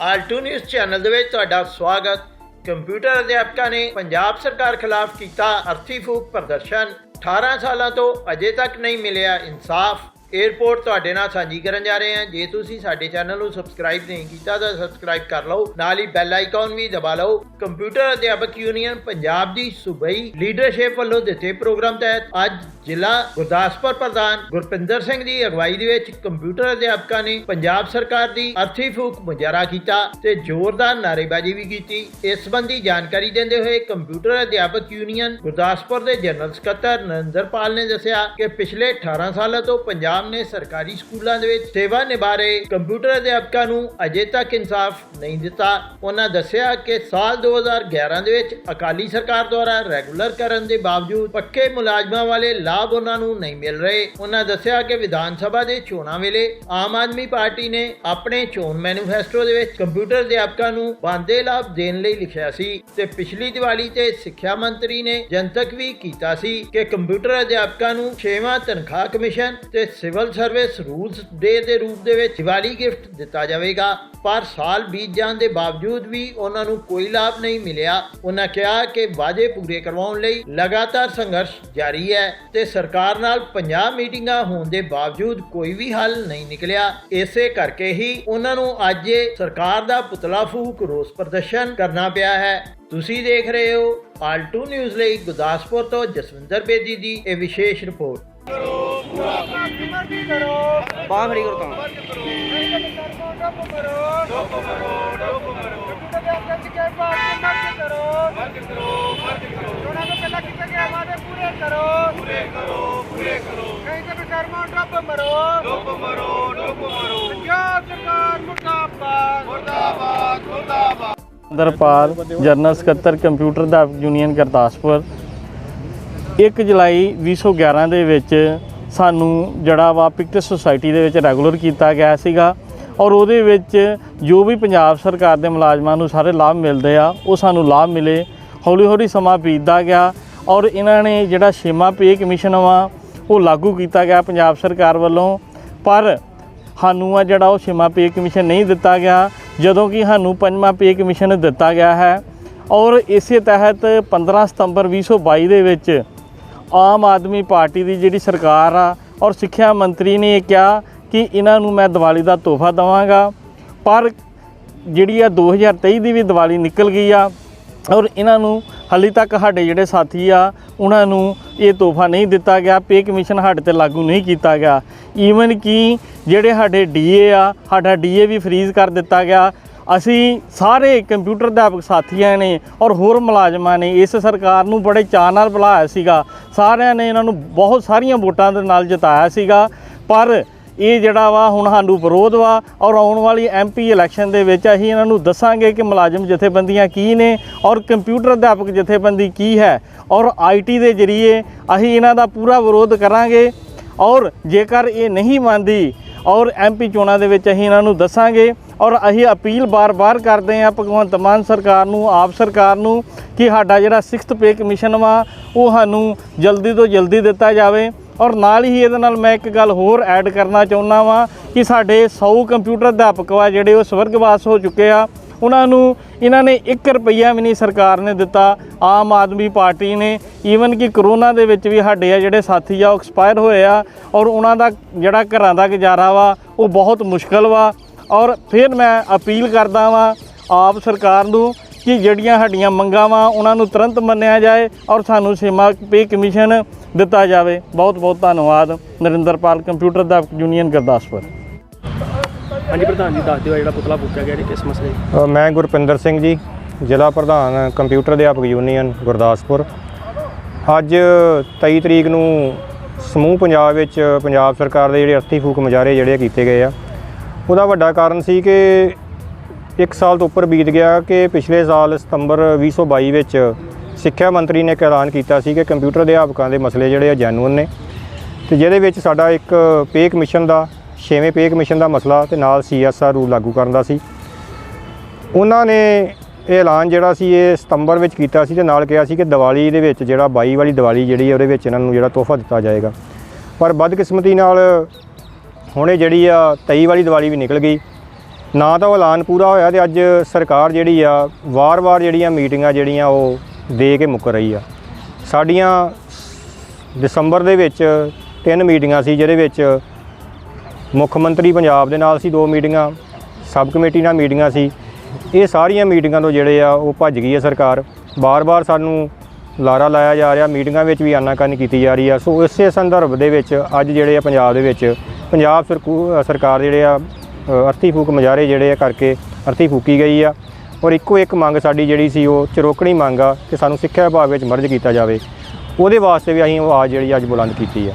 Alt news channel ਦੇ ਵਿੱਚ ਤੁਹਾਡਾ ਸਵਾਗਤ। ਕੰਪਿਊਟਰ ਅਧਿਆਪਕਾਂ ਨੇ ਪੰਜਾਬ ਸਰਕਾਰ ਖਿਲਾਫ ਕੀਤਾ ਅਰਥੀ ਫੂਕ ਪ੍ਰਦਰਸ਼ਨ। 18 ਸਾਲਾਂ ਤੋਂ ਅਜੇ ਤੱਕ ਨਹੀਂ ਮਿਲਿਆ ਇਨਸਾਫ। 에어ਪੋਰਟ ਤੁਹਾਡੇ ਨਾਲ ਸਾਂਝੀ ਕਰਨ ਜਾ ਰਹੇ ਹਾਂ। ਜੇ ਤੁਸੀਂ ਸਾਡੇ ਚੈਨਲ ਨੂੰ ਸਬਸਕ੍ਰਾਈਬ ਨਹੀਂ ਕੀਤਾ ਤਾਂ ਸਬਸਕ੍ਰਾਈਬ ਕਰ ਲਓ। ਨਾਲ ਹੀ ਬੈਲ ਆਈਕਨ ਵੀ ਦਬਾ ਲਓ। ਕੰਪਿਊਟਰ ਅਧਿਆਪਕ ਯੂਨੀਅਨ ਪੰਜਾਬ ਦੀ ਸੂਬਈ ਲੀਡਰਸ਼ਿਪ ਵੱਲੋਂ ਦਿੱਤੇ ਪ੍ਰੋਗਰਾਮ ਤਹਿਤ ਅੱਜ ਜ਼ਿਲ੍ਹਾ ਗੁਰਦਾਸਪੁਰ ਪ੍ਰਧਾਨ ਗੁਰਪਿੰਦਰ ਸਿੰਘ ਦੀ ਅਗਵਾਈ ਦੇ ਵਿੱਚ ਕੰਪਿਊਟਰ ਅਧਿਆਪਕਾਂ ਨੇ ਪੰਜਾਬ ਸਰਕਾਰ ਦੀ ਅਰਥੀ ਫੂਕ ਮੁਜ਼ਾਹਰਾ ਕੀਤਾ ਤੇ ਜ਼ੋਰਦਾਰ ਨਾਅਰੇਬਾਜ਼ੀ ਵੀ ਕੀਤੀ। ਇਸ ਸੰਬੰਧੀ ਜਾਣਕਾਰੀ ਦਿੰਦੇ ਹੋਏ ਕੰਪਿਊਟਰ ਅਧਿਆਪਕ ਯੂਨੀਅਨ ਗੁਰਦਾਸਪੁਰ ਦੇ ਜਨਰਲ ਸਕੱਤਰ ਨਰਿੰਦਰਪਾਲ ਨੇ ਦੱਸਿਆ ਕਿ ਪਿਛਲੇ 18 ਸਾਲਾਂ ਤੋਂ ਪੰਜਾਬ ਨੇ ਸਰਕਾਰੀ ਸਕੂਲਾਂ ਦੇ ਵਿੱਚ ਸੇਵਾ ਨਿਭਾ ਰਹੇ ਕੰਪਿਊਟਰ ਅਧਿਆਪਕਾਂ ਨੂੰ ਅਜੇ ਤੱਕ ਇਨਸਾਫ ਨਹੀਂ ਦਿੱਤਾ ਉਹਨਾਂ ਦੱਸਿਆ ਕਿ ਸਾਲ 2011 ਦੇ ਵਿੱਚ ਅਕਾਲੀ ਸਰਕਾਰ ਦੁਆਰਾ ਰੈਗੂਲਰ ਕਰਨ ਦੇ ਬਾਵਜੂਦ ਪੱਕੇ ਮੁਲਾਜ਼ਮਾਂ ਵਾਲੇ ਲਾਭ ਉਹਨਾਂ ਨੂੰ ਨਹੀਂ ਮਿਲ ਰਹੇ ਉਹਨਾਂ ਦੱਸਿਆ ਕਿ ਵਿਧਾਨ ਸਭਾ ਦੇ ਚੋਣਾਂ ਵੇਲੇ ਆਮ ਆਦਮੀ ਪਾਰਟੀ ਨੇ ਆਪਣੇ ਚੋਣ ਮੈਨੀਫੈਸਟੋ ਦੇ ਵਿੱਚ ਕੰਪਿਊਟਰ ਅਧਿਆਪਕਾਂ ਨੂੰ ਬੰਦੇ ਲਾਭ ਦੇਣ ਲਈ ਲਿਖਿਆ ਸੀ ਤੇ ਪਿਛਲੀ ਦੀਵਾਲੀ ਤੇ ਸਿੱਖਿਆ ਮੰਤਰੀ ਨੇ ਜਨਤਕ ਵੀ ਕੀਤਾ ਸੀ ਕਿ ਕੰਪਿਊਟਰ ਅਧਿਆਪਕਾਂ ਨੂੰ 6ਵਾਂ ਤਨਖਾਹ ਕਮਿਸ਼ਨ ਤੇ ਸਿਵਲ ਸਰਵਿਸ ਰੂਲਸ ਡੇ ਦੇ ਰੂਪ ਦੇ ਵਿੱਚ ਦੀਵਾਲੀ ਗਿਫਟ ਦਿੱਤਾ ਜਾਵੇਗਾ, ਪਰ ਸਾਲ ਬੀਤ ਜਾਣ ਦੇ ਬਾਵਜੂਦ ਵੀ ਉਹਨਾਂ ਨੂੰ ਕੋਈ ਲਾਭ ਨਹੀਂ ਮਿਲਿਆ। ਉਹਨਾਂ ਕਿਹਾ ਕਿ ਵਾਅਦੇ ਪੂਰੇ ਕਰਵਾਉਣ ਲਈ ਲਗਾਤਾਰ ਸੰਘਰਸ਼ ਜਾਰੀ ਹੈ ਤੇ ਸਰਕਾਰ ਨਾਲ 50 ਮੀਟਿੰਗਾਂ ਹੋਣ ਦੇ ਬਾਵਜੂਦ ਕੋਈ ਵੀ ਹੱਲ ਨਹੀਂ ਨਿਕਲਿਆ। ਇਸੇ ਕਰਕੇ ਹੀ ਉਹਨਾਂ ਨੂੰ ਅੱਜ ਸਰਕਾਰ ਦਾ ਪੁਤਲਾ ਫੂਕ ਰੋਸ ਪ੍ਰਦਰਸ਼ਨ ਕਰਨਾ ਪਿਆ ਹੈ। ਤੁਸੀਂ ਦੇਖ ਰਹੇ ਹੋ ਆਲਟੂ ਨਿਊਜ਼ ਲਈ ਗੁਰਦਾਸਪੁਰ ਤੋਂ ਜਸਵਿੰਦਰ ਬੇਦੀ ਦੀ ਇਹ ਵਿਸ਼ੇਸ਼ ਰਿਪੋਰਟ। ਬਾਹ ਖੜੀ ਕਰੋ ਦਰਪਾਲ, ਜਨਰਲ ਸਕੱਤਰ, ਕੰਪਿਊਟਰ ਦਾ ਯੂਨੀਅਨ ਗੁਰਦਾਸਪੁਰ। 1 ਜੁਲਾਈ 2011 ਦੇ ਵਿੱਚ ਸਾਨੂੰ ਜਿਹੜਾ ਵਾ ਪਿਕਟ ਸੁਸਾਇਟੀ ਦੇ ਵਿੱਚ ਰੈਗੂਲਰ ਕੀਤਾ ਗਿਆ ਸੀਗਾ ਔਰ ਉਹਦੇ ਵਿੱਚ ਜੋ ਵੀ ਪੰਜਾਬ ਸਰਕਾਰ ਦੇ ਮੁਲਾਜ਼ਮਾਂ ਨੂੰ ਸਾਰੇ ਲਾਭ ਮਿਲਦੇ ਆ, ਉਹ ਸਾਨੂੰ ਲਾਭ ਮਿਲੇ। ਹੌਲੀ ਹੌਲੀ ਸਮਾਂ ਬੀਤਦਾ ਗਿਆ ਔਰ ਇਹਨਾਂ ਨੇ ਜਿਹੜਾ ਛੇਵਾਂ ਪੇ ਕਮਿਸ਼ਨ ਵਾ, ਉਹ ਲਾਗੂ ਕੀਤਾ ਗਿਆ ਪੰਜਾਬ ਸਰਕਾਰ ਵੱਲੋਂ। ਪਰ ਸਾਨੂੰ ਆ ਜਿਹੜਾ ਉਹ ਛੇਵਾਂ ਪੇ ਕਮਿਸ਼ਨ ਨਹੀਂ ਦਿੱਤਾ ਗਿਆ, ਜਦੋਂ ਕਿ ਸਾਨੂੰ ਪੰਜਵਾਂ ਪੇ ਕਮਿਸ਼ਨ ਦਿੱਤਾ ਗਿਆ ਹੈ। ਔਰ ਇਸੇ ਤਹਿਤ 15 ਸਤੰਬਰ 2022 ਦੇ ਵਿੱਚ ਆਮ ਆਦਮੀ ਪਾਰਟੀ ਦੀ ਜਿਹੜੀ ਸਰਕਾਰ ਆ ਔਰ ਸਿੱਖਿਆ ਮੰਤਰੀ ਨੇ ਇਹ ਕਿਹਾ ਕਿ ਇਹਨਾਂ ਨੂੰ ਮੈਂ ਦੀਵਾਲੀ ਦਾ ਤੋਹਫਾ ਦਵਾਂਗਾ। ਪਰ ਜਿਹੜੀ ਆ 2023 ਦੀ ਵੀ ਦੀਵਾਲੀ ਨਿਕਲ ਗਈ ਆ ਔਰ ਇਹਨਾਂ ਨੂੰ ਹਾਲੇ ਤੱਕ ਸਾਡੇ ਜਿਹੜੇ ਸਾਥੀ ਆ, ਉਹਨਾਂ ਨੂੰ ਇਹ ਤੋਹਫਾ ਨਹੀਂ ਦਿੱਤਾ ਗਿਆ। ਪੇ ਕਮਿਸ਼ਨ ਸਾਡੇ ਤੇ ਲਾਗੂ ਨਹੀਂ ਕੀਤਾ ਗਿਆ। ਈਵਨ ਕਿ ਜਿਹੜੇ ਸਾਡੇ ਡੀਏ ਆ, ਸਾਡਾ ਡੀਏ ਵੀ ਫ੍ਰੀਜ਼ ਕਰ ਦਿੱਤਾ ਗਿਆ। ਅਸੀਂ ਸਾਰੇ ਕੰਪਿਊਟਰ ਅਧਿਆਪਕ ਸਾਥੀਆਂ ਨੇ ਔਰ ਹੋਰ ਮੁਲਾਜ਼ਮਾਂ ਨੇ ਇਸ ਸਰਕਾਰ ਨੂੰ ਬੜੇ ਚਾਅ ਨਾਲ ਬੁਲਾਇਆ ਸੀਗਾ। ਸਾਰਿਆਂ ਨੇ ਇਹਨਾਂ ਨੂੰ ਬਹੁਤ ਸਾਰੀਆਂ ਵੋਟਾਂ ਦੇ ਨਾਲ ਜਿਤਾਇਆ ਸੀਗਾ। ਪਰ ਇਹ ਜਿਹੜਾ ਵਾ ਹੁਣ ਸਾਨੂੰ ਵਿਰੋਧ ਵਾ ਔਰ ਆਉਣ ਵਾਲੀ ਐਮਪੀ ਇਲੈਕਸ਼ਨ ਦੇ ਵਿੱਚ ਅਸੀਂ ਇਹਨਾਂ ਨੂੰ ਦੱਸਾਂਗੇ ਕਿ ਮੁਲਾਜ਼ਮ ਜਥੇਬੰਦੀਆਂ ਕੀ ਨੇ ਔਰ ਕੰਪਿਊਟਰ ਅਧਿਆਪਕ ਜਥੇਬੰਦੀ ਕੀ ਹੈ ਔਰ ਆਈਟੀ ਦੇ ਜ਼ਰੀਏ ਅਸੀਂ ਇਹਨਾਂ ਦਾ ਪੂਰਾ ਵਿਰੋਧ ਕਰਾਂਗੇ ਔਰ ਜੇਕਰ ਇਹ ਨਹੀਂ ਮੰਨਦੀ ਔਰ ਐਮਪੀ ਚੋਣਾਂ ਦੇ ਵਿੱਚ ਅਸੀਂ ਇਹਨਾਂ ਨੂੰ ਦੱਸਾਂਗੇ ਔਰ ਅਸੀਂ ਅਪੀਲ ਬਾਰ-ਬਾਰ ਕਰਦੇ ਹਾਂ ਭਗਵੰਤ ਮਾਨ ਸਰਕਾਰ ਨੂੰ, ਆਪ ਸਰਕਾਰ ਨੂੰ ਕਿ ਸਾਡਾ ਜਿਹੜਾ 6th ਪੇ ਕਮਿਸ਼ਨ ਵਾ, ਉਹ ਸਾਨੂੰ ਜਲਦੀ ਤੋਂ ਜਲਦੀ ਦਿੱਤਾ ਜਾਵੇ। ਔਰ ਨਾਲ ਹੀ ਇਹਦੇ ਨਾਲ ਮੈਂ ਇੱਕ ਗੱਲ ਹੋਰ ਐਡ ਕਰਨਾ ਚਾਹੁੰਦਾ ਵਾਂ ਕਿ ਸਾਡੇ 100 ਕੰਪਿਊਟਰ ਅਧਿਆਪਕ ਵਾ ਜਿਹੜੇ ਉਹ ਸਵਰਗਵਾਸ ਹੋ ਚੁੱਕੇ ਆ, ਉਹਨਾਂ ਨੂੰ ਇਹਨਾਂ ਨੇ 1 ਰੁਪਈਆ ਵੀ ਨਹੀਂ ਸਰਕਾਰ ਨੇ ਦਿੱਤਾ। ਆਮ ਆਦਮੀ ਪਾਰਟੀ ਨੇ ਈਵਨ ਕਿ ਕਰੋਨਾ ਦੇ ਵਿੱਚ ਵੀ ਸਾਡੇ ਆ ਜਿਹੜੇ ਸਾਥੀ ਆ, ਉਹ ਐਕਸਪਾਇਰ ਹੋਏ ਆ, ਔਰ ਉਹਨਾਂ ਦਾ ਜਿਹੜਾ ਘਰਾਂ ਦਾ ਗੁਜ਼ਾਰਾ ਵਾ, ਉਹ ਬਹੁਤ ਮੁਸ਼ਕਲ ਵਾ। ਔਰ ਫਿਰ ਮੈਂ ਅਪੀਲ ਕਰਦਾ ਵਾਂ ਆਪ ਸਰਕਾਰ ਨੂੰ ਕਿ ਜਿਹੜੀਆਂ ਸਾਡੀਆਂ ਮੰਗਾਂ ਵਾ ਉਹਨਾਂ ਨੂੰ ਤੁਰੰਤ ਮੰਨਿਆ ਜਾਏ ਔਰ ਸਾਨੂੰ ਸੀਮਾ ਪੇ ਕਮਿਸ਼ਨ ਦਿੱਤਾ ਜਾਵੇ। ਬਹੁਤ ਬਹੁਤ ਧੰਨਵਾਦ। ਨਰਿੰਦਰਪਾਲ ਕੰਪਿਊਟਰ ਦਾ ਯੂਨੀਅਨ ਗੁਰਦਾਸਪੁਰ। ਹਾਂਜੀ ਪ੍ਰਧਾਨ ਜੀ ਦੱਸ ਦਿਓ ਜਿਹੜਾ ਪੁਤਲਾ ਫੂਕਿਆ ਗਿਆ ਇਹ ਕਿਸ ਮਸਲੇ ਅ, ਮੈਂ ਗੁਰਪਿੰਦਰ ਸਿੰਘ ਜੀ ਜ਼ਿਲ੍ਹਾ ਪ੍ਰਧਾਨ ਕੰਪਿਊਟਰ ਅਧਿਆਪਕ ਯੂਨੀਅਨ ਗੁਰਦਾਸਪੁਰ। ਅੱਜ 23 ਤਰੀਕ ਨੂੰ ਸਮੂਹ ਪੰਜਾਬ ਵਿੱਚ ਪੰਜਾਬ ਸਰਕਾਰ ਦੇ ਜਿਹੜੇ ਅਰਥੀ ਫੂਕ ਮੁਜ਼ਾਹਰੇ ਜਿਹੜੇ ਕੀਤੇ ਗਏ ਆ। ਉਹਦਾ ਵੱਡਾ ਕਾਰਨ ਸੀ ਕਿ ਇੱਕ ਸਾਲ ਤੋਂ ਉੱਪਰ ਬੀਤ ਗਿਆ ਕਿ ਪਿਛਲੇ ਸਾਲ ਸਤੰਬਰ 2022 ਵਿੱਚ ਸਿੱਖਿਆ ਮੰਤਰੀ ਨੇ ਇੱਕ ਐਲਾਨ ਕੀਤਾ ਸੀ ਕਿ ਕੰਪਿਊਟਰ ਅਧਿਆਪਕਾਂ ਦੇ ਮਸਲੇ ਜਿਹੜੇ ਆ ਜੈਨੂਨ ਨੇ। ਤੇ ਜਿਹਦੇ ਵਿੱਚ ਸਾਡਾ ਇੱਕ ਪੇ ਕਮਿਸ਼ਨ ਦਾ, ਛੇਵੇਂ ਪੇ ਕਮਿਸ਼ਨ ਦਾ ਮਸਲਾ ਤੇ ਨਾਲ ਸੀਐਸਆਰ ਰੂਲ ਲਾਗੂ ਕਰਨ ਦਾ ਸੀ। ਉਹਨਾਂ ਨੇ ਇਹ ਐਲਾਨ ਜਿਹੜਾ ਸੀ, ਇਹ ਸਤੰਬਰ ਵਿੱਚ ਕੀਤਾ ਸੀ ਤੇ ਨਾਲ ਕਿਹਾ ਸੀ ਕਿ ਦੀਵਾਲੀ ਦੇ ਵਿੱਚ ਜਿਹੜਾ 22 ਵਾਲੀ ਦੀਵਾਲੀ ਜਿਹੜੀ ਉਹਦੇ ਵਿੱਚ ਇਹਨਾਂ ਨੂੰ ਜਿਹੜਾ ਤੋਹਫਾ ਦਿੱਤਾ ਜਾਏਗਾ। ਪਰ ਬਦਕਿਸਮਤੀ ਨਾਲ ਹੁਣੇ ਜਿਹੜੀ ਆ 23 ਵਾਲੀ ਦੀਵਾਲੀ ਵੀ ਨਿਕਲ ਗਈ। ਨਾ ਤਾਂ ਉਹ ਐਲਾਨ ਪੂਰਾ ਹੋਇਆ ਤੇ ਅੱਜ ਸਰਕਾਰ ਜਿਹੜੀ ਆ ਵਾਰ-ਵਾਰ ਜਿਹੜੀਆਂ ਮੀਟਿੰਗਾਂ ਜਿਹੜੀਆਂ ਉਹ ਦੇ ਕੇ ਮੁੱਕ ਰਹੀ ਆ। ਸਾਡੀਆਂ ਦਸੰਬਰ ਦੇ ਵਿੱਚ ਤਿੰਨ ਮੀਟਿੰਗਾਂ ਸੀ, ਜਿਹਦੇ ਵਿੱਚ ਮੁੱਖ ਮੰਤਰੀ ਪੰਜਾਬ ਦੇ ਨਾਲ ਸੀ ਦੋ ਮੀਟਿੰਗਾਂ, ਸਬ ਕਮੇਟੀ ਨਾਲ ਮੀਟਿੰਗਾਂ ਸੀ। ਇਹ ਸਾਰੀਆਂ ਮੀਟਿੰਗਾਂ ਤੋਂ ਜਿਹੜੇ ਆ ਉਹ ਭੱਜ ਗਈ ਹੈ ਸਰਕਾਰ। ਬਾਰ-ਬਾਰ ਸਾਨੂੰ ਲਾਰਾ ਲਾਇਆ ਜਾ ਰਿਹਾ, ਮੀਟਿੰਗਾਂ ਵਿੱਚ ਵੀ ਆਨਾਕਾਨੀ ਕੀਤੀ ਜਾ ਰਹੀ ਆ। ਸੋ ਇਸੇ ਸੰਦਰਭ ਦੇ ਵਿੱਚ ਅੱਜ ਜਿਹੜੇ ਆ ਪੰਜਾਬ ਦੇ ਵਿੱਚ ਪੰਜਾਬ ਸਰਕੂ- ਸਰਕਾਰ ਜਿਹੜੇ ਆ ਅਰਥੀ ਫੂਕ ਮੁਜ਼ਾਹਰੇ ਜਿਹੜੇ ਆ ਕਰਕੇ ਅਰਥੀ ਫੂਕੀ ਗਈ ਆ। ਔਰ ਇੱਕੋ ਇੱਕ ਮੰਗ ਸਾਡੀ ਜਿਹੜੀ ਸੀ, ਉਹ ਚਰੋਕਣੀ ਮੰਗ ਆ ਕਿ ਸਾਨੂੰ ਸਿੱਖਿਆ ਵਿਭਾਗ ਵਿੱਚ ਮਰਜ ਕੀਤਾ ਜਾਵੇ। ਉਹਦੇ ਵਾਸਤੇ ਵੀ ਅਸੀਂ ਆਵਾਜ਼ ਜਿਹੜੀ ਅੱਜ ਬੁਲੰਦ ਕੀਤੀ ਆ।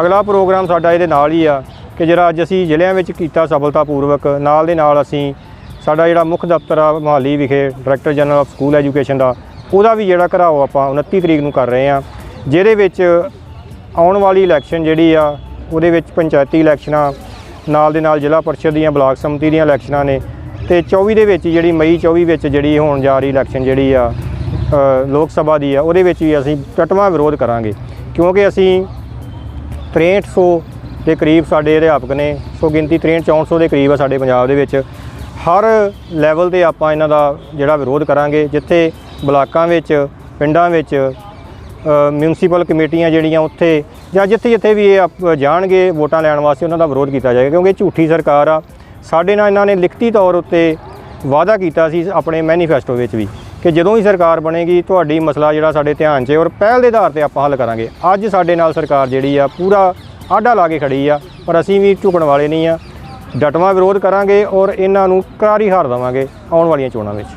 ਅਗਲਾ ਪ੍ਰੋਗਰਾਮ ਸਾਡਾ ਇਹਦੇ ਨਾਲ ਹੀ ਆ ਕਿ ਜਿਹੜਾ ਅੱਜ ਅਸੀਂ ਜ਼ਿਲ੍ਹਿਆਂ ਵਿੱਚ ਕੀਤਾ ਸਫਲਤਾਪੂਰਵਕ, ਨਾਲ ਦੇ ਨਾਲ ਅਸੀਂ ਸਾਡਾ ਜਿਹੜਾ ਮੁੱਖ ਦਫ਼ਤਰ ਆ, ਮੋਹਾਲੀ ਵਿਖੇ director general of school education ਦਾ, ਉਹਦਾ ਵੀ ਜਿਹੜਾ ਘਰਾਓ ਆਪਾਂ 29 ਤਰੀਕ ਨੂੰ ਕਰ ਰਹੇ ਆ। ਜਿਹਦੇ ਵਿੱਚ ਆਉਣ ਵਾਲੀ ਇਲੈਕਸ਼ਨ ਜਿਹੜੀ ਆ ਉਹਦੇ ਵਿੱਚ ਪੰਚਾਇਤੀ ਇਲੈਕਸ਼ਨਾਂ, ਨਾਲ ਦੇ ਨਾਲ ਜ਼ਿਲ੍ਹਾ ਪਰਿਸ਼ਦ ਦੀਆਂ ਬਲਾਕ ਸਮਿਤੀ ਦੀਆਂ ਇਲੈਕਸ਼ਨਾਂ ਨੇ। ਤੇ 24 ਦੇ ਵਿੱਚ ਜਿਹੜੀ ਮਈ 24 ਵਿੱਚ ਜਿਹੜੀ ਹੋਣ ਜਾ ਰਹੀ ਇਲੈਕਸ਼ਨ ਜਿਹੜੀ ਆ ਲੋਕ ਸਭਾ ਦੀ ਆ, ਉਹਦੇ ਵਿੱਚ ਵੀ ਅਸੀਂ ਟਟਵਾ ਵਿਰੋਧ ਕਰਾਂਗੇ। ਕਿਉਂਕਿ ਅਸੀਂ 6300 ਦੇ ਕਰੀਬ ਸਾਡੇ ਅਧਿਆਪਕ ਨੇ, ਸੋ ਗਿਣਤੀ 63 6400 ਦੇ ਕਰੀਬ ਆ ਸਾਡੇ ਪੰਜਾਬ ਦੇ ਵਿੱਚ। ਹਰ ਲੈਵਲ ਤੇ ਆਪਾਂ ਇਹਨਾਂ ਦਾ ਜਿਹੜਾ ਵਿਰੋਧ ਕਰਾਂਗੇ, ਜਿੱਥੇ ਬਲਾਕਾਂ ਵਿੱਚ, ਪਿੰਡਾਂ ਵਿੱਚ ਮਿਊਨਿਸਪਲ ਕਮੇਟੀਆਂ ਜਿਹੜੀਆਂ ਉੱਥੇ ਜਾਂ ਜਿੱਥੇ ਜਿੱਥੇ ਵੀ ਇਹ ਆਪ- ਜਾਣਗੇ, ਵੋਟਾਂ ਲੈਣ ਵਾਸਤੇ ਉਹਨਾਂ ਦਾ ਵਿਰੋਧ ਕੀਤਾ ਜਾਏਗਾ, ਕਿਉਂਕਿ ਝੂਠੀ ਸਰਕਾਰ ਆ। ਸਾਡੇ ਨਾਲ ਇਹਨਾਂ ਨੇ ਲਿਖਤੀ ਤੌਰ ਉੱਤੇ ਵਾਅਦਾ ਕੀਤਾ ਸੀ ਆਪਣੇ ਮੈਨੀਫੈਸਟੋ ਵਿੱਚ ਵੀ ਕਿ ਜਦੋਂ ਹੀ ਸਰਕਾਰ ਬਣੇਗੀ, ਤੁਹਾਡੀ ਮਸਲਾ ਜਿਹੜਾ ਸਾਡੇ ਧਿਆਨ 'ਚ ਔਰ ਪਹਿਲ ਦੇ ਆਧਾਰ ਤੇ ਆਪਾਂ ਹੱਲ ਕਰਾਂਗੇ। ਅੱਜ ਸਾਡੇ ਨਾਲ ਸਰਕਾਰ ਜਿਹੜੀ ਆ, ਪੂਰਾ ਆਡਾ ਲਾ ਕੇ ਖੜੀ ਆ, ਪਰ ਅਸੀਂ ਵੀ ਝੁਕਣ ਵਾਲੇ ਨਹੀਂ ਆ। ਡਟਵਾ ਵਿਰੋਧ ਕਰਾਂਗੇ ਔਰ ਇਹਨਾਂ ਨੂੰ ਕਰਾਰੀ ਹਾਰ ਦੇਵਾਂਗੇ ਆਉਣ ਵਾਲੀਆਂ ਚੋਣਾਂ ਵਿੱਚ।